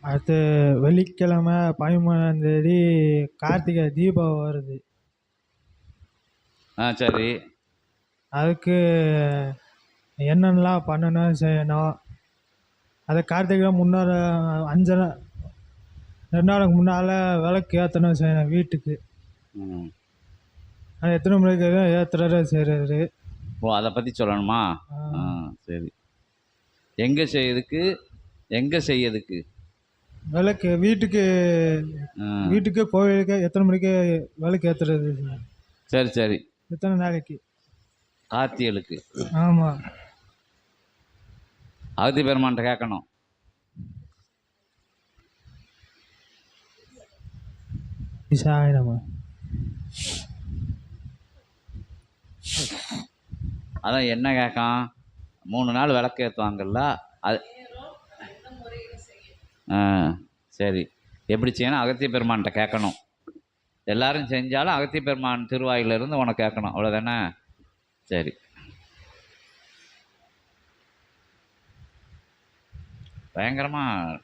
அடுத்து வெள்ளிக்கிழமை பதிமூணாம் தேதி கார்த்திகை தீபம் வருது. ஆ சரி. அதுக்கு என்னென்னலாம் பண்ணணும் செய்யணும்? அது கார்த்திகை முன்னாடி அஞ்சு நா- ரெண்டு நாளுக்கு முன்னால் விளக்கு ஏற்றணும் செய்யணும் வீட்டுக்கு. ம். அது எத்தனை மணிக்கு ஏற்றுறது செய்கிறது ஓ அதை பற்றி சொல்லணுமா? ஆ சரி. எங்கே செய்யறதுக்கு எங்கே செய்யறதுக்கு? விளக்கு வீட்டுக்கு வீட்டுக்கு கோவிலுக்கு எத்தனை மணிக்கு விளக்கு ஏற்றுறது சரி சரி. எத்தனை நாளைக்கு? கார்த்திகளுக்கு ஆமாம் அகத்தி பெருமான்ட்ட கேட்கணும். விசாயனமா அதான் என்ன கேட்கான்? மூணு நாள் விளக்கு ஏற்றுவாங்கல்ல அது ஆ. சரி. எப்படி செய்யணும்? அகத்திய பெருமான்கிட்ட கேட்கணும். எல்லாரும் செஞ்சாலும் அகத்திய பெருமான் திருவாயிலிருந்து உனக்கு கேட்கணும். அவ்வளோதானே சரி. பயங்கரமாக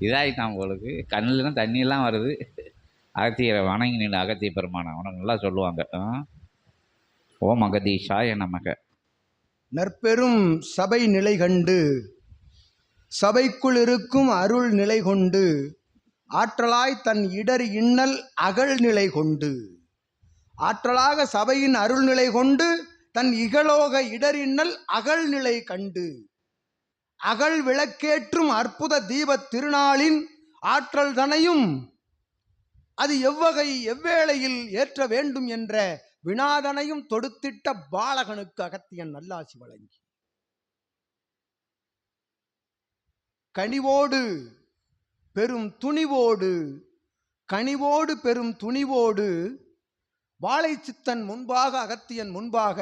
இதாகிட்டான் உங்களுக்கு கண்ணிலாம் தண்ணியெல்லாம் வருது. அகத்தியரை வணங்கி நின்று அகத்திய பெருமானை. உனக்கு நல்லா சொல்லுவாங்க. ஆ? ஓம் அகதீஷாய நமக. நற்பெரும் சபை நிலை கண்டு சபைக்குள் இருக்கும் அருள் நிலை கொண்டு ஆற்றலாய் தன் இடர் இன்னல் அகல் நிலை கொண்டு. ஆற்றலாக சபையின் அருள் நிலை கொண்டு தன் இகலோக இடர் இன்னல் நிலை கண்டு. அகல் விளக்கேற்றும் அற்புத தீபத் திருநாளின் ஆற்றல் தனையும் அது எவ்வகை எவ்வேளையில் ஏற்ற வேண்டும் என்ற வினாதனையும் தொடுத்திட்ட பாலகனுக்கு அகத்தியன் நல்லாசி வழங்கி. கனிவோடு பெரும் துணிவோடு கனிவோடு பெரும் துணிவோடு வாழைச்சித்தன் முன்பாக அகத்தியன் முன்பாக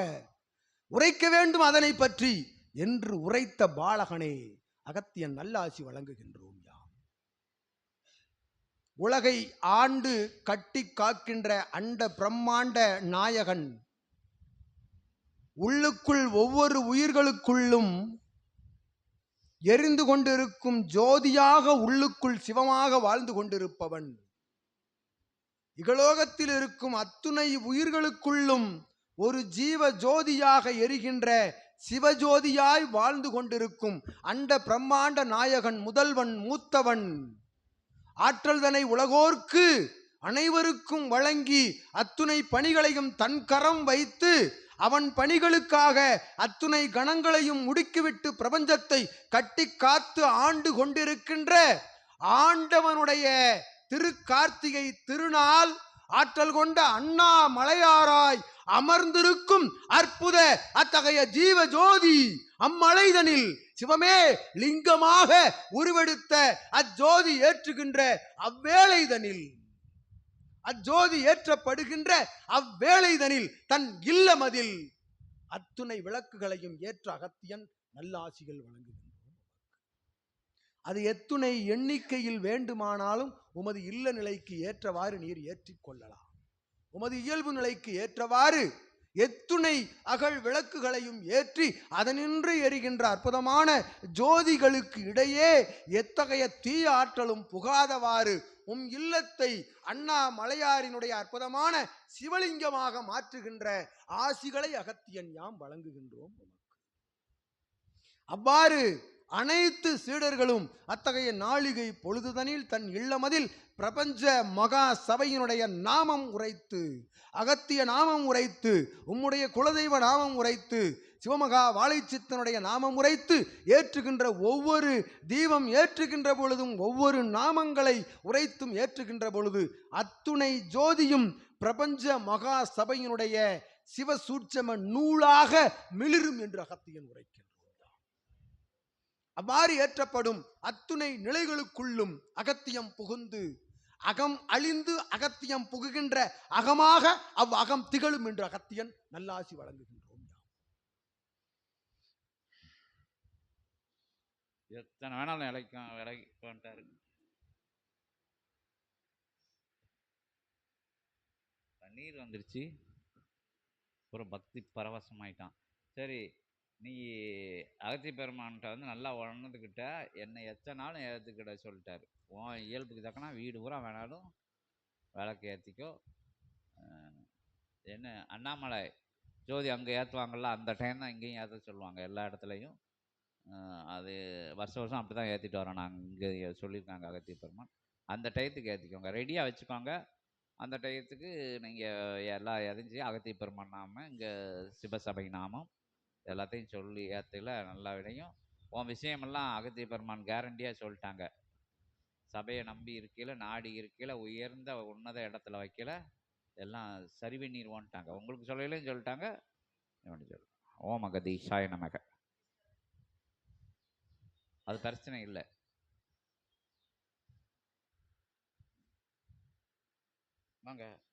உரைக்க வேண்டும் அதனை பற்றி என்று உரைத்த பாலகனே அகத்தியன் நல்லாசி வழங்குகின்றோம் யாம். உலகை ஆண்டு கட்டி காக்கின்ற அண்ட பிரம்மாண்ட நாயகன் உள்ளுக்குள் ஒவ்வொரு உயிர்களுக்குள்ளும் எரிந்து கொண்டிருக்கும் ஜோதியாக உள்ளுக்குள் சிவமாக வாழ்ந்து கொண்டிருப்பவன். இகலோகத்தில் இருக்கும் அத்துணை உயிர்களுக்குள்ளும் ஒரு ஜீவ ஜோதியாக எரிகின்ற சிவஜோதியாய் வாழ்ந்து கொண்டிருக்கும் அண்ட பிரம்மாண்ட நாயகன் முதல்வன் மூத்தவன். ஆற்றல்தனை உலகோர்க்கு அனைவருக்கும் வழங்கி அத்துணை பணிகளையும் தன் கரம் வைத்து அவன் பணிகளுக்காக அத்துணை கணங்களையும் முடுக்கிவிட்டு பிரபஞ்சத்தை கட்டி காத்து ஆண்டு கொண்டிருக்கின்ற ஆண்டவனுடைய திருக்கார்த்திகை திருநாள் ஆற்றல் கொண்ட அண்ணா மலையாராய் அமர்ந்திருக்கும் அற்புத அத்தகைய ஜீவ ஜோதி அம்மலைதனில் சிவமே லிங்கமாக உருவெடுத்த அஜோதி ஏற்றுகின்ற அவ்வேளைதனில். அஜோதி ஏற்றப்படுகின்ற அவ்வேளைதனில் தன் இல்லமதில் அத்துணை விளக்குகளையும் ஏற்ற அகத்தியன் நல்லாசிகள் வழங்குகின்றோம். அது எத்துணை எண்ணிக்கையில் வேண்டுமானாலும் உமது இல்ல நிலைக்கு ஏற்றவாறு நீர் ஏற்றிக் கொள்ளலாம். உமது இயல்பு நிலைக்கு ஏற்றவாறு எத்துணை அகல் விளக்குகளையும் ஏற்றி அதனின்று எரிகின்ற அற்புதமான ஜோதிகளுக்கு இடையே எத்தகைய தீய ஆற்றலும் புகாதவாறு உம் இல்லத்தை அண்ணா மலையாரினுடைய அற்புதமான சிவலிங்கமாக மாற்றுகின்ற ஆசிகளை அகத்தியன் யாம் வழங்குகின்றோம் அவ்வாறு அனைத்து சீடர்களும் அத்தகைய நாளிகை பொழுதுதனில் தன் இல்லமதில் பிரபஞ்ச மகா சபையினுடைய நாமம் உரைத்து அகத்திய நாமம் உரைத்து உம்முடைய குலதெய்வ நாமம் உரைத்து சிவமகா வாழைச்சித்தனுடைய நாமம் உரைத்து ஏற்றுகின்ற ஒவ்வொரு தீபம் ஏற்றுகின்ற பொழுதும் ஒவ்வொரு நாமங்களை உரைத்தும் ஏற்றுகின்ற பொழுது அத்துணை ஜோதியும் பிரபஞ்ச மகா சபையினுடைய சிவசூட்சம நூலாக மிளிரும் என்று அகத்தியன் உரைக்கின்றான். அவ்வாறு ஏற்றப்படும் அத்துணை நிலைகளுக்குள்ளும் அகத்தியம் புகுந்து அகம் அழிந்து அகத்தியம் புகுகின்ற அகமாக அவ் அகம் திகழும் என்று அகத்தியன் நல்லாசி வழங்குகின்றார் யாம். எத்தனை வேணாலும் இலைக்கும் விலகி வந்துட்டாரு தண்ணீர் வந்துருச்சு. அப்புறம் பக்தி பரவசமாயிட்டான். சரி நீ அகத்தி பெருமான்கிட்ட வந்து நல்லா உணர்ந்துக்கிட்ட என்னை எத்தனை நாளும் ஏற்றுக்கிட சொல்லிட்டாரு. உன் இயல்புக்கு தக்கனா வீடு பூரா வேணாலும் விளக்கு ஏற்றிக்கோ என்ன அண்ணாமலை ஜோதி அங்கே ஏற்றுவாங்கள்ல அந்த டைம் தான் இங்கேயும் ஏற்ற சொல்லுவாங்க எல்லா இடத்துலையும். அது வருஷம் வருஷம் அப்படி தான் ஏற்றிட்டு வரோம். நாங்கள் இங்கே சொல்லியிருக்காங்க அகத்திய பெருமான். அந்த டயத்துக்கு ஏற்றிக்கோங்க ரெடியாக வச்சுக்கோங்க. அந்த டயத்துக்கு நீங்கள் எல்லாம் எரிஞ்சு அகத்திய பெருமான் நாம இங்கே சிவசபை நாமம் எல்லாத்தையும் சொல்லி ஏற்றல நல்லா விடையும். உன் விஷயமெல்லாம் அகத்திய பெருமான் கேரண்டியாக சொல்லிட்டாங்க. சபையை நம்பி இருக்கையில் நாடி இருக்கையில் உயர்ந்த உன்னத இடத்துல வைக்கல எல்லாம் சரி பண்ணிடுவோன்ட்டாங்க உங்களுக்கு சொல்லலையும் சொல்லிட்டாங்க. இவனு சொல்லு ஓம் அகதீஷாய நமக. அது பிரச்சனை இல்லை. வாங்க.